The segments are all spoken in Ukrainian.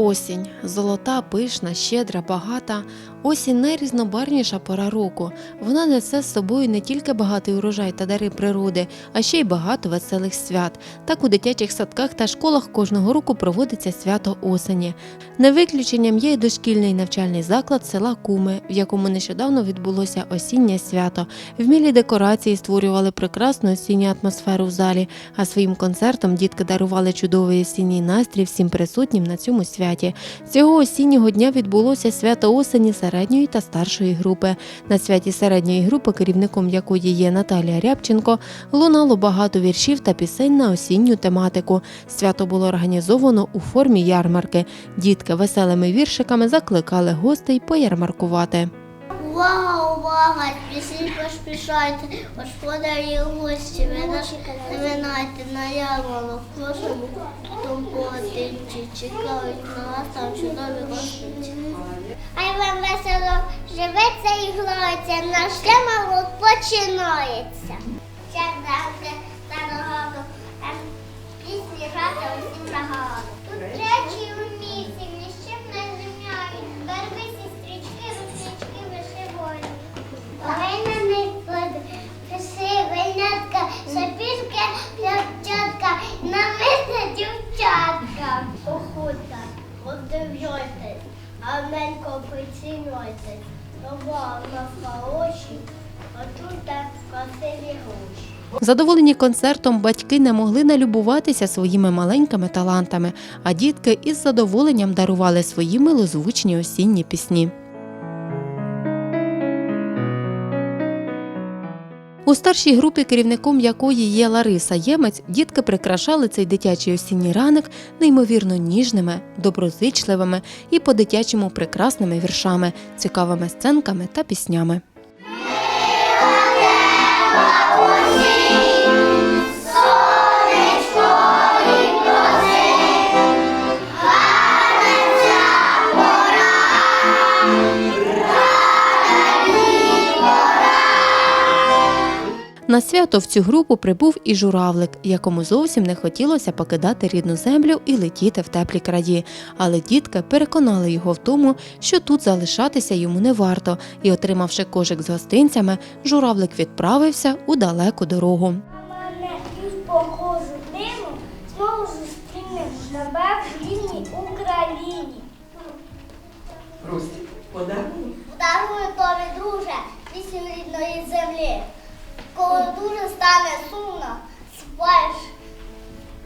Осінь золота, пишна, щедра, багата. Осінь найрізнобарвніша пора року. Вона несе з собою не тільки багатий урожай та дари природи, а ще й багато веселих свят. Так у дитячих садках та школах кожного року проводиться свято осені. Не виключенням є й дошкільний навчальний заклад села Куми, в якому нещодавно відбулося осіннє свято. Вмілі декорації створювали прекрасну осінню атмосферу в залі, а своїм концертом дітки дарували чудовий осінній настрій всім присутнім на цьому святі. Цього осіннього дня відбулося свято осені середньої та старшої групи. На святі середньої групи, керівником якої є Наталія Рябченко, лунало багато віршів та пісень на осінню тематику. Свято було організовано у формі ярмарки. Дітки веселими віршиками закликали гостей поярмаркувати. Увага, увага, пісні поспішайте, господарі гості, ви нас не на ярмарок, просимо тому потичі, чекають на вас там чудові гості. Хай вам весело живеться і грається, наш ярмарок починається. Нова в нас хороші, а тут так красиві гроші. Задоволені концертом батьки не могли налюбуватися своїми маленькими талантами, а дітки із задоволенням дарували свої милозвучні осінні пісні. У старшій групі, керівником якої є Лариса Ємець, дітки прикрашали цей дитячий осінній ранок неймовірно ніжними, доброзичливими і по-дитячому прекрасними віршами, цікавими сценками та піснями. На свято в цю групу прибув і журавлик, якому зовсім не хотілося покидати рідну землю і летіти в теплі краї. Але дітки переконали його в тому, що тут залишатися йому не варто, і, отримавши кошик з гостинцями, журавлик відправився у далеку дорогу. знову зустрінемо тебе в рідній Україні. Рустик, подарунок. Даруй тобі, друже, вісім рідної землі. Коли дуже стане сумно, спаєш,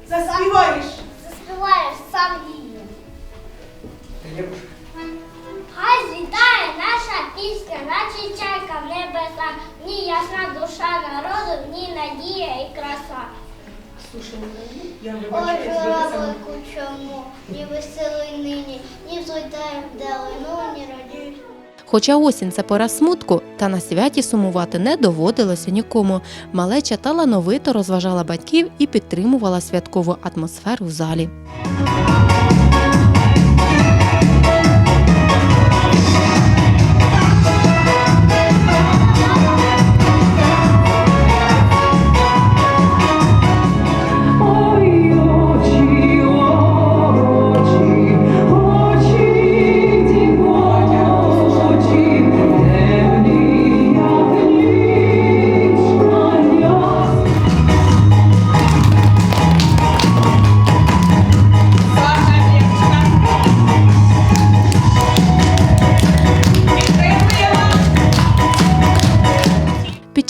Заспіваєш. заспіваєш сам її. Хай злітає наша пісня, наче чайка в небесах, в ній ясна душа народу, в ній надія і краса. Слушай, я Ой, саме. журавлику чому, ні веселий нині, ні взлітає вдалину, ні радіють. Хоча осінь це пора смутку, та на святі сумувати не доводилося нікому. Малеча талановито розважала батьків і підтримувала святкову атмосферу в залі.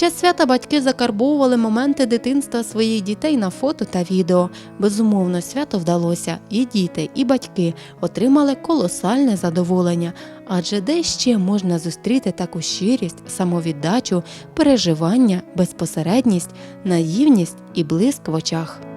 Час свята батьки закарбовували моменти дитинства своїх дітей на фото та відео. Безумовно, свято вдалося, і діти, і батьки отримали колосальне задоволення. Адже де ще можна зустріти таку щирість, самовіддачу, переживання, безпосередність, наївність і блиск в очах.